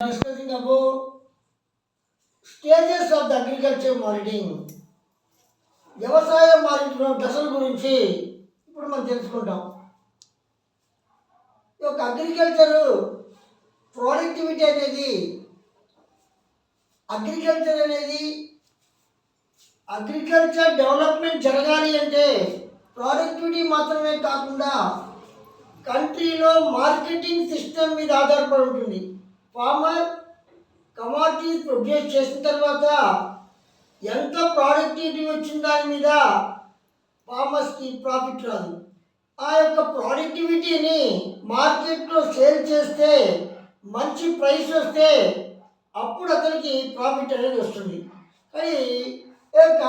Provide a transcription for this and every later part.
discussing about stages of the agriculture monitoring వ్యవసాయం monitoring దశల గురించి ఇప్పుడు మనం తెలుసుకుంటాం. ఈ యొక్క అగ్రికల్చర్ ప్రొడక్టివిటీ అనేది అగ్రికల్చర్ అనేది అగ్రికల్చర్ డెవలప్మెంట్ జరగాలి అంటే ప్రొడక్టివిటీ మాత్రమే కాకుండా కంట్రీలో మార్కెటింగ్ సిస్టమ్ మీద ఆధారపడి ఉంటుంది. ఫార్మర్ కమాడిటీస్ ప్రొడ్యూస్ చేసిన తర్వాత ఎంత ప్రొడక్టివిటీ వచ్చిన దాని మీద ఫార్మర్స్కి ప్రాఫిట్ రాదు. ఆ యొక్క ప్రొడక్టివిటీని మార్కెట్లో సేల్ చేస్తే మంచి ప్రైస్ వస్తే అప్పుడు అతనికి ప్రాఫిట్ అనేది వస్తుంది. కానీ ఈ యొక్క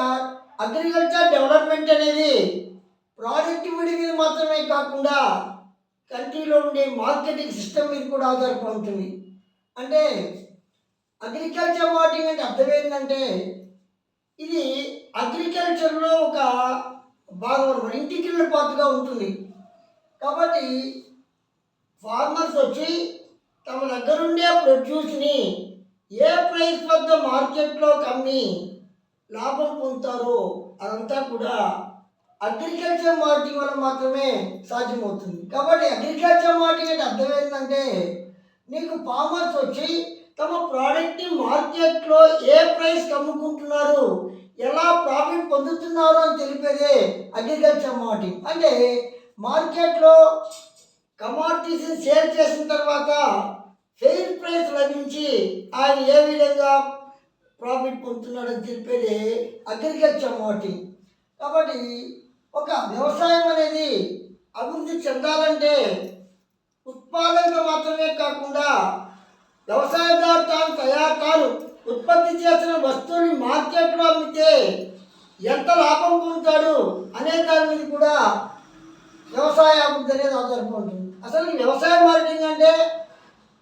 అగ్రికల్చర్ డెవలప్మెంట్ అనేది ప్రాజెక్టివిటీ మీద మాత్రమే కాకుండా కంట్రీలో ఉండే మార్కెటింగ్ సిస్టమ్ మీద కూడా ఆధారపడి ఉంటుంది. అంటే అగ్రికల్చర్ మార్కెటింగ్ అంటే అర్థం ఏంటంటే ఇది అగ్రికల్చర్లో ఒక భాగం అనమాట ఇంటిగ్రల్ పార్ట్గా ఉంటుంది. కాబట్టి ఫార్మర్స్ వచ్చి తమ దగ్గరుండే ప్రొడ్యూస్ని ఏ ప్రైస్ వద్ద మార్కెట్లో కమ్మి లాభం పొందుతారో అదంతా కూడా అగ్రికల్చర్ మార్కెటింగ్ వల్ల మాత్రమే సాధ్యమవుతుంది. కాబట్టి అగ్రికల్చర్ మార్కెటింగ్ అంటే అర్థం ఏంటంటే నీకు ఫార్మర్స్ వచ్చి తమ ప్రోడక్ట్ని మార్కెట్లో ఏ ప్రైస్కి అమ్ముకుంటున్నారు? ఎలా ప్రాఫిట్ పొందుతున్నారు అని తెలిపేదే అగ్రికల్చర్ మార్కెటింగ్ అంటే మార్కెట్లో కమాడిటీస్ని సేల్ చేసిన తర్వాత ఫెయిర్ ప్రైస్ లభించి ఆయన ఏ విధంగా ప్రాఫిట్ పొందుతున్నాడని తెలిపేది అగ్రికల్చర్ మార్కెటింగ్ కాబట్టి ఒక వ్యవసాయం అనేది అభివృద్ధి చెందాలంటే ఉత్పాదన మాత్రమే కాకుండా వ్యవసాయదారు తాను తయారు తాను ఉత్పత్తి చేసిన వస్తువుని మార్కెట్లో అమ్మితే ఎంత లాభం పొందుతాడు అనే దాని మీద కూడా వ్యవసాయ అభివృద్ధి అనేది ఆధారపడి ఉంటుంది అసలు వ్యవసాయ మార్కెటింగ్ అంటే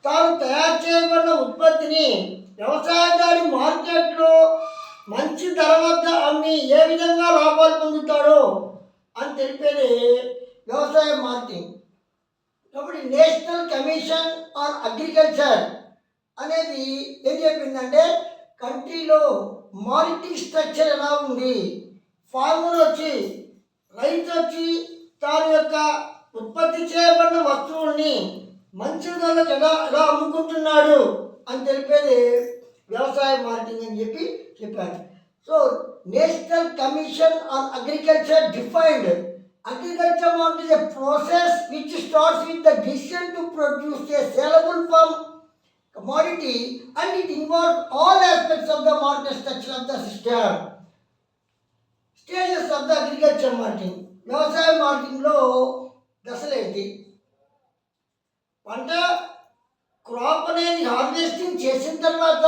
తాను తయారు చేయబడిన ఉత్పత్తిని వ్యవసాయదారి మార్కెట్లో మంచి ధర వద్ద అమ్మి ఏ విధంగా లాభాలు పొందుతాడో అని తెలిపేది వ్యవసాయ మార్కెటింగ్. కాబట్టి నేషనల్ కమిషన్ ఆన్ అగ్రికల్చర్ అనేది ఏం చెప్పిందంటే కంట్రీలో మార్కెటింగ్ స్ట్రక్చర్ ఎలా ఉంది? ఫార్మర్ వచ్చి రైతు వచ్చి తాను యొక్క ఉత్పత్తి చేయబడిన వస్తువుల్ని మంచి ధరలకు ఎలా ఎలా అమ్ముకుంటున్నాడు అని తెలిపేది వ్యవసాయ మార్కెటింగ్ అని చెప్పి చెప్పారు. So national commission on agriculture defined agriculture market is a process which starts with the decision to produce a saleable farm commodity and it involves all aspects of the market structure of the system. Stages of the agriculture marketing వ్యవసాయ మార్కెటింగ్లో దశలు దశలేంటి పంట crop అనేది harvesting చేసిన తర్వాత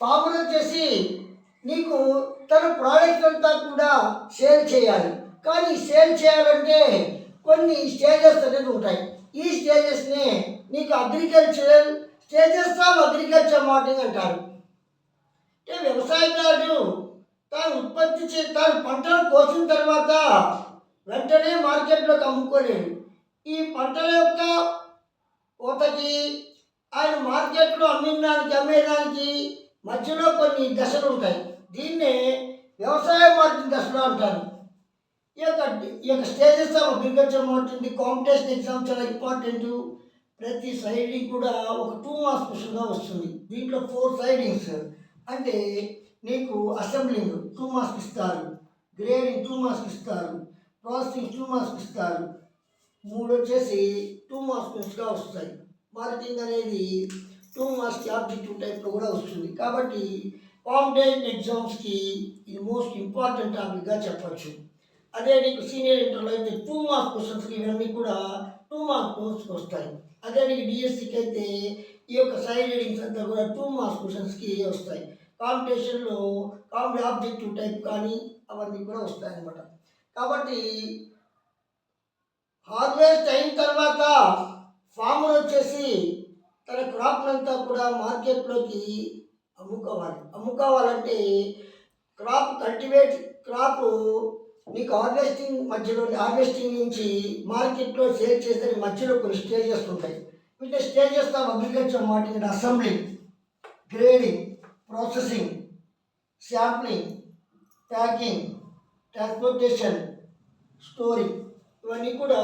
farmer చేసి నీకు తన ప్రోడక్ట్ అంతా కూడా సేల్ చేయాలి. కానీ సేల్ చేయాలంటే కొన్ని స్టేజెస్ అనేది ఉంటాయి. ఈ స్టేజెస్ని నీకు agricultural stages of agriculture marketing అంటారు. అంటే వ్యవసాయదారుడు తాను ఉత్పత్తి చే తాను పంటను కోసిన తర్వాత వెంటనే మార్కెట్లోకి అమ్ముకోలేడు ఈ పంటల యొక్క కోతకి ఆయన మార్కెట్లో అమ్మినానికి అమ్మేదానికి మధ్యలో కొన్ని దశలు ఉంటాయి. దీన్నే వ్యవసాయ మార్కెటింగ్ దశలు అంటారు. ఈ యొక్క ఈ యొక్క stages of agriculture marketing competition exam చాలా ఇంపార్టెంట్ ప్రతి సైడింగ్ కూడా ఒక టూ మార్క్స్ క్వశ్చన్గా వస్తుంది. దీంట్లో ఫోర్ సైడింగ్స్ అంటే నీకు అసెంబ్లింగ్ టూ మార్క్స్ ఇస్తారు. గ్రేడింగ్ టూ మార్క్స్ ఇస్తారు. ప్రాసెసింగ్ టూ మార్క్స్ ఇస్తారు. మూడు వచ్చేసి టూ మార్క్స్ క్వశ్చన్గా వస్తాయి. మార్కింగ్ అనేది టూ మార్క్స్ ఆబ్జెక్టివ్ టైప్లో కూడా వస్తుంది. కాబట్టి కాంపిటేషన్ ఎగ్జామ్స్కి ఇది మోస్ట్ ఇంపార్టెంట్ టాపిక్గా చెప్పచ్చు. అదే నీకు సీనియర్ ఇంటర్లో అయితే టూ మార్క్స్ క్వశ్చన్స్కి ఇవన్నీ కూడా టూ మార్క్స్ క్వశ్చన్స్ వస్తాయి. అదే నీకు డిఎస్సికి అయితే ఈ యొక్క సైడ్ రీడింగ్స్ అంతా కూడా టూ మార్క్స్ క్వశ్చన్స్కి వస్తాయి. కాంపిటీషన్లో కాంపిటీ ఆబ్జెక్టివ్ టైప్ కానీ అవన్నీ కూడా వస్తాయి అన్నమాట. కాబట్టి హార్వెస్ట్ అయిన తర్వాత ఫార్మర్ వచ్చేసి తన క్రాప్నంతా కూడా మార్కెట్లోకి అమ్ముకోవాలి. అమ్ముకోవాలంటే క్రాప్ కల్టివేట్ క్రాప్ మీకు హార్వెస్టింగ్ మధ్యలో హార్వెస్టింగ్ నుంచి మార్కెట్లో సేల్ చేసే మధ్యలో కొన్ని స్టేజెస్ ఉంటాయి. వీటి stages of agriculture market marketing grading processing sampling packing transportation storing ఇవన్నీ కూడా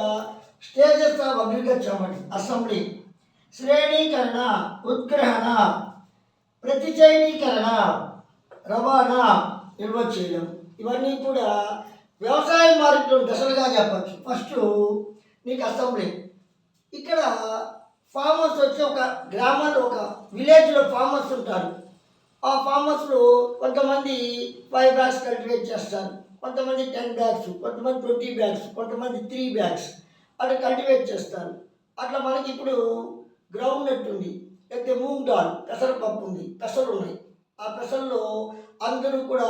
స్టేజెస్ ఆఫ్ అగ్రికల్చర్ అన్నమాట. అసెంబ్లీ శ్రేణీకరణ ఉత్గ్రహణ ప్రతిచైనీకరణ రవాణా నిల్వ చేయడం. ఇవన్నీ కూడా వ్యవసాయ మార్కెట్ దశలుగా చెప్పచ్చు. ఫస్ట్ నీకు అసెంబ్లీ. ఇక్కడ ఫార్మర్స్ వచ్చి ఒక గ్రామంలో ఒక విలేజ్లో ఫార్మర్స్ ఉంటారు. ఆ ఫార్మర్స్లో కొంతమంది ఫైవ్ బ్యాగ్స్ కల్టివేట్ చేస్తారు. కొంతమంది టెన్ బ్యాగ్స్ కొంతమంది ట్వంటీ బ్యాగ్స్ కొంతమంది త్రీ బ్యాగ్స్ అట్లా కల్టివేట్ చేస్తారు. అట్లా మనకి ఇప్పుడు గ్రౌండ్ నెట్ ఉంది లేకపోతే మూంగ్ దాల్ పెసరపప్పు ఉంది పెసలు ఉన్నాయి ఆ పెసల్లో అందరూ కూడా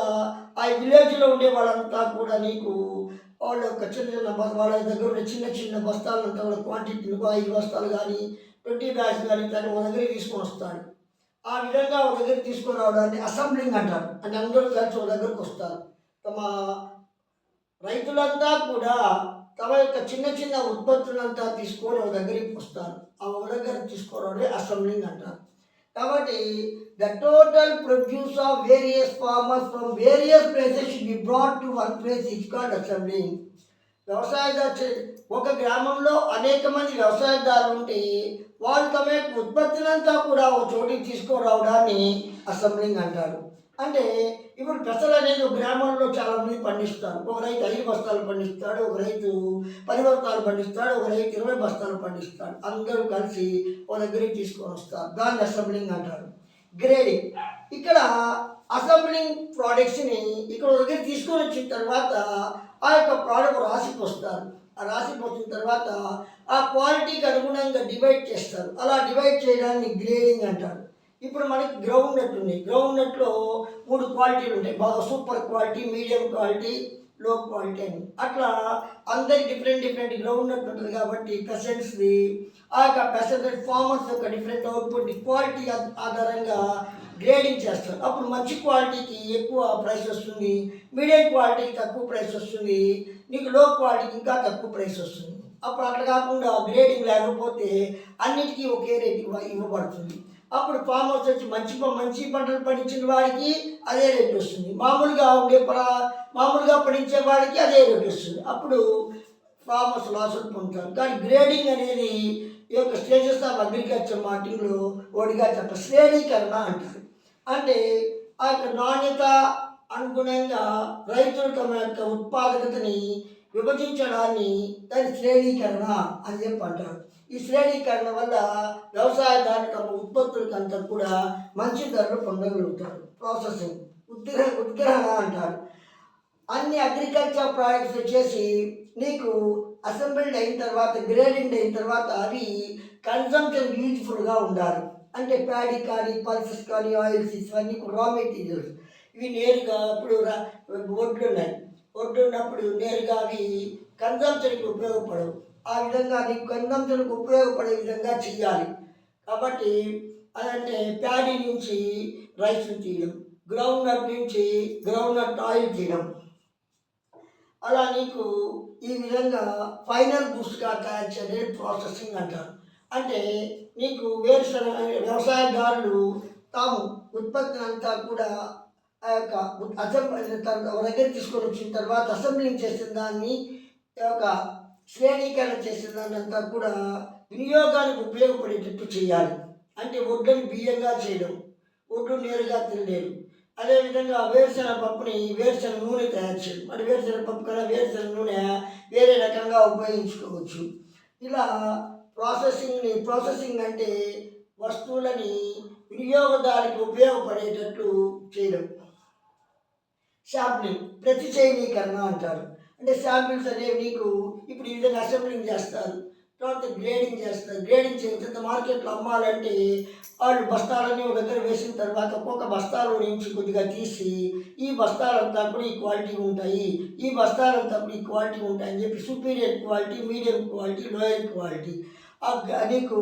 ఆ విలేజ్లో ఉండే వాళ్ళంతా కూడా నీకు వాళ్ళ యొక్క చిన్న చిన్న వాళ్ళ దగ్గర ఉన్న చిన్న చిన్న బస్తాలంతా కూడా క్వాంటిటీ ఐదు బస్తాలు కానీ ట్వంటీ బ్యాగ్స్ కానీ తను ఒక దగ్గరికి తీసుకొని వస్తాడు ఆ విధంగా ఒక దగ్గర తీసుకొని రావడాన్ని అసెంబ్లింగ్ అంటారు. అంటే అందరూ కలిసి ఒక దగ్గరకు వస్తారు. తమ రైతులంతా కూడా తమ యొక్క చిన్న చిన్న ఉత్పత్తులంతా తీసుకొని ఒక దగ్గరికి వస్తారు. ఆ ఒక దగ్గర తీసుకోవడం అసెంబ్లింగ్ అంటారు. కాబట్టి the total produce of various farmers from various places should be brought to one place which called assembling వ్యవసాయదారు ఒక గ్రామంలో అనేక మంది వ్యవసాయదారులు ఉంటే వాళ్ళు తమ యొక్క ఉత్పత్తులంతా కూడా ఒక చోటికి తీసుకురావడాన్ని అసెంబ్లింగ్ అంటారు. అంటే ఇప్పుడు పెసలు అనేది గ్రామంలో చాలామంది పండిస్తారు. ఒక రైతు ఐదు బస్తాలు పండిస్తాడు ఒక రైతు పది బస్తాలు పండిస్తాడు ఒక రైతు ఇరవై బస్తాలు పండిస్తాడు. అందరూ కలిసి ఒక దగ్గరికి తీసుకొని వస్తారు. దాన్ని అసెంబ్లింగ్ అంటారు. గ్రేడింగ్. ఇక్కడ అసెంబ్లింగ్ ప్రోడక్ట్స్ని ఇక్కడ ఒక దగ్గర తీసుకొని వచ్చిన తర్వాత ఆ యొక్క ప్రోడక్ట్ రాసిపోస్తారు. ఆ రాసికి తర్వాత ఆ క్వాలిటీకి అనుగుణంగా డివైడ్ చేస్తారు. అలా డివైడ్ చేయడాన్ని గ్రేడింగ్ అంటారు. ఇప్పుడు మనకి గ్రౌండ్ నట్ ఉంది. గ్రౌండ్ నట్లో మూడు క్వాలిటీలు ఉంటాయి. బాగా super quality medium quality low quality అని. అట్లా అందరి డిఫరెంట్ డిఫరెంట్ గ్రౌండ్ నెట్ ఉంటుంది కాబట్టి పెసెంట్స్ది ఆ యొక్క పెసెంట్ ఫార్మర్స్ యొక్క డిఫరెంట్ అవుట్పుట్ క్వాలిటీ ఆధారంగా గ్రేడింగ్ చేస్తారు. అప్పుడు మంచి క్వాలిటీకి ఎక్కువ ప్రైస్ వస్తుంది. మీడియం క్వాలిటీకి తక్కువ ప్రైస్ వస్తుంది. నీకు లో క్వాలిటీకి ఇంకా తక్కువ ప్రైస్ వస్తుంది. అప్పుడు అట్లా కాకుండా గ్రేడింగ్ లేకపోతే అన్నిటికీ ఒకే రేట్ ఇవ్వ ఇవ్వబడుతుంది. అప్పుడు ఫార్మర్స్ వచ్చి మంచి మంచి పంటలు పండించిన వాడికి అదే రేటు వస్తుంది. మామూలుగా ఉండే పరా మామూలుగా పండించే వాడికి అదే రేటు వస్తుంది. అప్పుడు ఫార్మర్స్ లాసులు పొందుతారు. కానీ గ్రేడింగ్ అనేది ఈ యొక్క స్టేజెస్ ఆఫ్ అగ్రికల్చర్ మార్కెటింగ్లో ఒకటిగా చెప్ప శ్రేణీకరణ అంటారు. అంటే ఆ యొక్క నాణ్యత అనుగుణంగా రైతులు తమ యొక్క ఉత్పాదకతని విభజించడాన్ని దాని శ్రేణీకరణ అని చెప్పి అంటారు. ఈ శ్రేణీకరణ వల్ల వ్యవసాయదారులు తమ ఉత్పత్తులకంతా కూడా మంచి ధరలు పొందగలుగుతారు. ప్రాసెసింగ్ ఉద్గ్రహ ఉద్గ్రహణ అంటారు. అన్ని అగ్రికల్చర్ ప్రాజెక్ట్స్ వచ్చేసి నీకు అసెంబ్లీడ్ అయిన తర్వాత గ్రేడింగ్ అయిన తర్వాత అవి కన్సంప్షన్ యూజ్ఫుల్గా ఉండాలి. అంటే ప్యాడీ కానీ పల్సెస్ కానీ ఆయిల్స్ ఇవన్నీ రా మెటీరియల్స్ ఇవి నేరుగా ఇప్పుడు ఒడ్లు ఉన్నాయి ఒడ్లు ఉన్నప్పుడు నేరుగా అవి కన్సంప్షన్కి ఉపయోగపడవు. ఆ విధంగా నీకు కన్సంప్షన్కి ఉపయోగపడే విధంగా చేయాలి కాబట్టి అదంటే ప్యాడీ నుంచి రైస్ తీయడం గ్రౌండ్ నట్ నుంచి గ్రౌండ్ నట్ ఆయిల్ తీయడం. అలా నీకు ఈ విధంగా ఫైనల్ బూస్ట్గా తయారు చేయడం ప్రాసెసింగ్ అంటారు. అంటే నీకు వేరుశనగ వ్యవసాయదారులు తాము ఉత్పత్తి అంతా కూడా ఆ యొక్క అసెంబ్లీ దగ్గర తీసుకొని వచ్చిన తర్వాత అసెంబ్లింగ్ చేసిన దాన్ని ఈ యొక్క శ్రేణీకరణ చేసిన దానంతా అంతా కూడా వినియోగానికి ఉపయోగపడేటట్టు చేయాలి. అంటే ఒడ్లని బియ్యంగా చేయడం ఒడ్లు నేరుగా తినలేరు. అదేవిధంగా వేరుశెనగ పప్పుని వేరుశెనగ నూనె తయారు చేయడం అంటే వేరుశెనగ పప్పు కన్నా వేరుశెనగ నూనె వేరే రకంగా ఉపయోగించుకోవచ్చు. ఇలా ప్రాసెసింగ్ని ప్రాసెసింగ్ అంటే వస్తువులని వినియోగదారికి ఉపయోగపడేటట్లు చేయడం. శాంప్లింగ్ ప్రతిచైనీకరణ అంటారు. అంటే శాంపిల్స్ అనేవి నీకు ఇప్పుడు ఈ విధంగా అసెంబ్లింగ్ చేస్తారు తర్వాత గ్రేడింగ్ చేస్తారు. గ్రేడింగ్ చేసిన తర్వాత మార్కెట్లో అమ్మాలంటే వాళ్ళు బస్తాలని ఒక దగ్గర వేసిన తర్వాత ఒక్కొక్క బస్తాలో నుంచి కొద్దిగా తీసి ఈ బస్తాలంతా కూడా ఈ క్వాలిటీ ఉంటాయి ఈ బస్తాలంతా కూడా ఈ క్వాలిటీ ఉంటాయి అని చెప్పి superior quality medium quality lower quality నీకు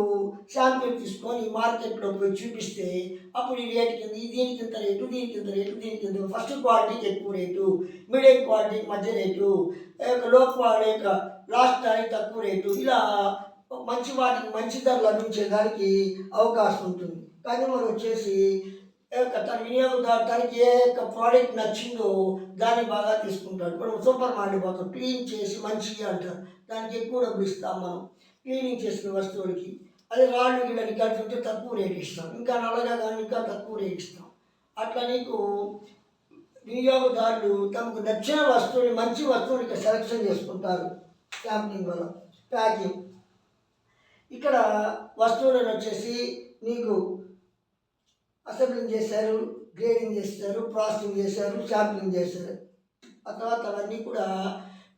శాంపిల్ తీసుకొని మార్కెట్లో పోయి చూపిస్తే అప్పుడు ఈ రేటు కింద దీనికి ఇంత రేటు దీనికి ఇంత రేటు దీనికి ఇంత ఫస్ట్ క్వాలిటీకి ఎక్కువ రేటు మీడియం క్వాలిటీకి మధ్య రేటు యొక్క లో క్వాలిటీ యొక్క లాస్ట్ దానికి తక్కువ రేటు. ఇలా మంచి వాటికి మంచి ధర లభించేదానికి అవకాశం ఉంటుంది. కానీ మనం వచ్చేసి తన వినియోగదారు తనకి ఏ యొక్క ప్రోడక్ట్ నచ్చిందో దాన్ని బాగా తీసుకుంటాడు. మనం సూపర్ మార్కెట్ పోతాం క్లీన్ చేసి మంచిగా అంటారు. దానికి ఎక్కువ డబ్బులు ఇస్తాం మనం. క్లీనింగ్ చేసిన వస్తువులకి అదే రాళ్ళు గిళ్ళని కలిసి ఉంటే తక్కువ రేట్ ఇస్తాం. ఇంకా నల్లగా కానీ ఇంకా తక్కువ రేట్ ఇస్తాం. అట్లా నీకు వినియోగదారులు తమకు నచ్చిన వస్తువుని మంచి వస్తువుని ఇక్కడ సెలెక్షన్ చేసుకుంటారు. శాంప్లింగ్ వల్ల ప్యాకింగ్. ఇక్కడ వస్తువులను వచ్చేసి నీకు అసెంబ్లింగ్ చేశారు గ్రేడింగ్ చేశారు ప్రాసెసింగ్ చేశారు శాంప్లింగ్ చేశారు. ఆ తర్వాత అవన్నీ కూడా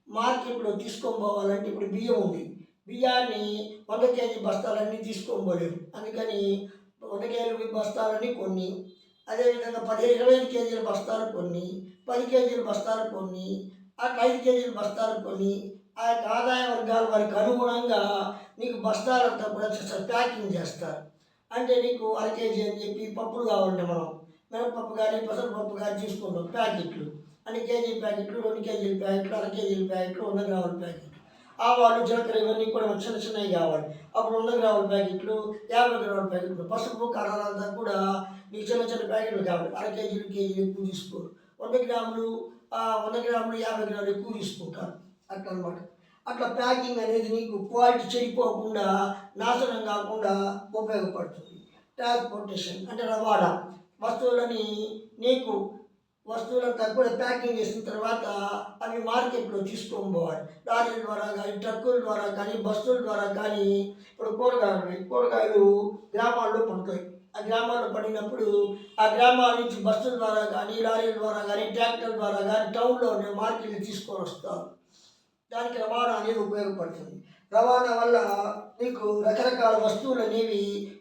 మార్కెట్లో తీసుకొని పోవాలంటే ఇప్పుడు బియ్యం ఉంది. బియ్యాన్ని వంద కేజీ బస్తాలన్నీ తీసుకోబోలేదు అందుకని వంద కేజీ బస్తాలని కొన్ని అదేవిధంగా పదిహేను ఇరవై ఐదు కేజీల బస్తాలు కొన్ని పది కేజీల బస్తాలు కొన్ని అట్లా ఐదు కేజీల బస్తాలు కొన్ని. ఆ యొక్క ఆదాయ వర్గాల వారికి అనుగుణంగా నీకు బస్తాలంతా కూడా చేస్తారు ప్యాకింగ్ చేస్తారు. అంటే నీకు అర కేజీ అని చెప్పి పప్పులు కావాలంటే మనం మినపప్పు కానీ పెసరపప్పు కానీ తీసుకుంటాం ప్యాకెట్లు. అంటే కేజీ ప్యాకెట్లు రెండు కేజీల ప్యాకెట్లు అర కేజీల ప్యాకెట్లు వంద గ్రాముల ప్యాకెట్లు. ఆవాలు జీలకర్ర ఇవన్నీ కూడా చిన్న చిన్నవి కావాలి. అప్పుడు వంద గ్రాముల ప్యాకెట్లు యాభై గ్రాముల ప్యాకెట్లు పసుపు కారాలంతా కూడా నీకు చిన్న చిన్న ప్యాకెట్లు కావాలి. అర కేజీలు కేజీలు ఎక్కువ తీసుకోరు వంద గ్రాములు వంద గ్రాములు యాభై గ్రాములు ఎక్కువ తీసుకుంటారు అట్లా అనమాట అట్లా ప్యాకింగ్ అనేది నీకు క్వాలిటీ చెడిపోకుండా నాశనం కాకుండా ఉపయోగపడుతుంది. ట్రాన్స్పోర్టేషన్ అంటే రవాణా. వస్తువులని నీకు వస్తువులంతా కూడా ప్యాకింగ్ చేసిన తర్వాత అవి మార్కెట్లో తీసుకొని పోవాలి. లారీల ద్వారా కానీ ట్రక్కుల ద్వారా కానీ బస్సుల ద్వారా కానీ ఇప్పుడు కూరగాయలు కూరగాయలు గ్రామాల్లో పడతాయి. ఆ గ్రామాల్లో పడినప్పుడు ఆ గ్రామాల నుంచి బస్సుల ద్వారా కానీ లారీల ద్వారా కానీ ట్రాక్టర్ ద్వారా కానీ టౌన్లో ఉన్న మార్కెట్ని తీసుకొని వస్తారు. దానికి రవాణా అనేది ఉపయోగపడుతుంది. రవాణా వల్ల నీకు రకరకాల వస్తువులు అనేవి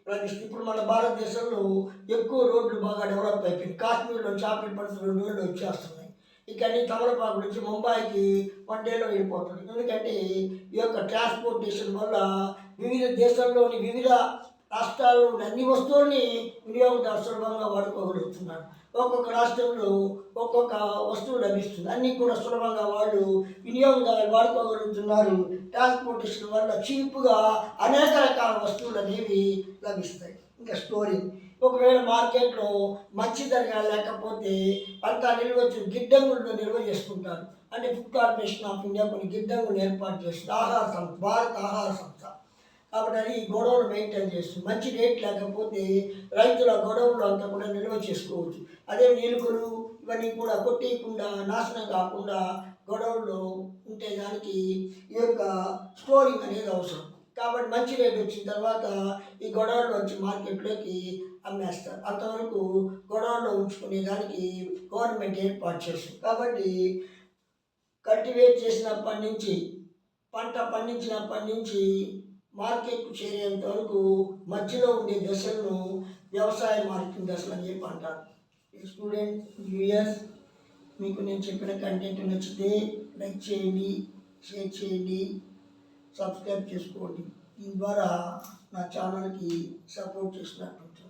లభిస్తాయి ఇప్పుడు మన భారతదేశంలో ఎక్కువ రోడ్లు బాగా డెవలప్ అయిపోయింది కాశ్మీర్లో చాపిల్ పడుతున్న రెండు రోజులు వచ్చేస్తున్నాయి. ఇక్కడి తమలపాకు నుంచి ముంబైకి వన్ డేలో వెళ్ళిపోతుంది ఎందుకంటే ఈ యొక్క ట్రాన్స్పోర్టేషన్ వల్ల వివిధ దేశాల్లోని వివిధ రాష్ట్రాలు అన్ని వస్తువుల్ని వినియోగదారు సులభంగా వాడుకోగలుగుతున్నారు ఒక్కొక్క రాష్ట్రంలో ఒక్కొక్క వస్తువు లభిస్తుంది. అన్నీ కూడా సులభంగా వాళ్ళు వినియోగదారులు వాడుకోగలుగుతున్నారు. ట్రాన్స్పోర్టేషన్ వల్ల చీప్గా అనేక రకాల వస్తువులు అనేవి లభిస్తాయి. ఇంకా స్టోరింగ్ ఒకవేళ మార్కెట్లో మంచి ధర లేకపోతే అంత నిల్వ గిడ్డంగుల్లో నిల్వ చేసుకుంటారు. అంటే ఫుడ్ కార్పొరేషన్ ఆఫ్ ఇండియా కొన్ని గిడ్డంగులు ఏర్పాటు చేస్తుంది ఆహార సంస్థ భారత ఆహార సంస్థ. కాబట్టి అది గొడవలు మెయింటైన్ చేస్తుంది. మంచి రేట్ లేకపోతే రైతుల గొడవలు అంతా కూడా నిల్వ చేసుకోవచ్చు. అదే ఎలుకలు ఇవన్నీ కూడా కొట్టేయకుండా నాశనం కాకుండా గొడవల్లో ఉంటే దానికి ఈ యొక్క స్టోరింగ్ అనేది అవసరం. కాబట్టి మంచి రేట్ వచ్చిన తర్వాత ఈ గొడవల్లో వచ్చి మార్కెట్లోకి అమ్మేస్తారు. అంతవరకు గొడవల్లో ఉంచుకునే దానికి గవర్నమెంట్ ఏర్పాటు చేస్తుంది. కాబట్టి కల్టివేట్ చేసినప్పటి నుంచి పంట పండించినప్పటి నుంచి మార్కెట్కు చేరేంత వరకు మధ్యలో ఉండే దశలను వ్యవసాయ మార్కెటింగ్ దశలు అని చెప్పి అంటారు. స్టూడెంట్ వ్యూయర్స్ మీకు నేను చెప్పిన కంటెంట్ నచ్చితే లైక్ చేయండి షేర్ చేయండి సబ్స్క్రైబ్ చేసుకోండి. దీని ద్వారా నా ఛానల్కి సపోర్ట్ చేసినట్టు